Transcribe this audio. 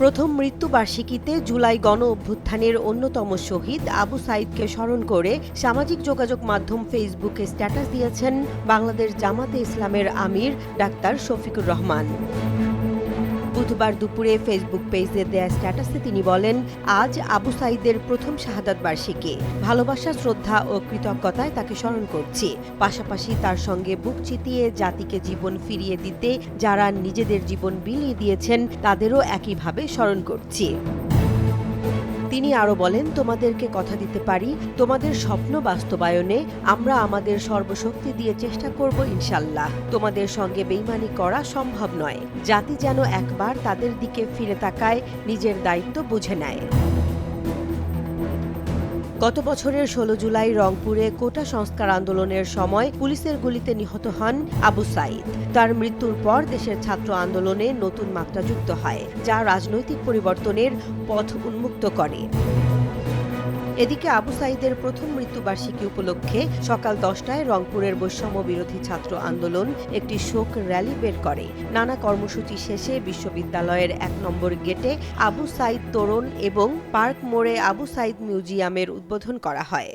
প্রথম মৃত্যুবার্ষিকীতে জুলাই গণ অভ্যুত্থানের অন্যতম শহীদ আবু সাইদকে স্মরণ করে সামাজিক যোগাযোগ মাধ্যম ফেসবুকে স্ট্যাটাস দিয়েছেন বাংলাদেশ জামাতে ইসলামের আমির ডাক্তার শফিকুর রহমান। বুধবার দুপুরে ফেসবুক পেজে দেয়া স্ট্যাটাসে তিনি বলেন, আজ আবু সাইদের প্রথম শাহাদাত বার্ষিকী। ভালোবাসা, শ্রদ্ধা ও কৃতজ্ঞতায় তাকে স্মরণ করছি। পাশাপাশি তার সঙ্গে বুক চিতিয়ে জাতিকে জীবন ফিরিয়ে দিতে যারা নিজেদের জীবন বিলিয়ে দিয়েছেন, তাদেরও একইভাবে স্মরণ করছি। তিনি আরও বলেন, তোমাদেরকে কথা দিতে পারি, তোমাদের স্বপ্ন বাস্তবায়নে আমরা আমাদের সর্বশক্তি দিয়ে চেষ্টা করব ইনশাল্লাহ। তোমাদের সঙ্গে বেইমানি করা সম্ভব নয়। জাতি যেন একবার তাদের দিকে ফিরে তাকায়, নিজের দায়িত্ব বুঝে নেয়। গত বছরের ষোলো জুলাই রংপুরে কোটা সংস্কার আন্দোলনের সময় পুলিশের গুলিতে নিহত হন আবু সাইদ। তার মৃত্যুর পর দেশের ছাত্র আন্দোলনে নতুন মাত্রা যুক্ত হয়, যা রাজনৈতিক পরিবর্তনের পথ উন্মুক্ত করে। এদিকে আবু সাইদের প্রথম মৃত্যুবার্ষিকী উপলক্ষে সকাল দশটায় রংপুরের বৈষম্য বিরোধী ছাত্র আন্দোলন একটি শোক র্যালি বের করে। নানা কর্মসূচি শেষে বিশ্ববিদ্যালয়ের এক নম্বর গেটে আবু সাইদ তোরণ এবং পার্ক মোড়ে আবু সাইদ মিউজিয়ামের উদ্বোধন করা হয়।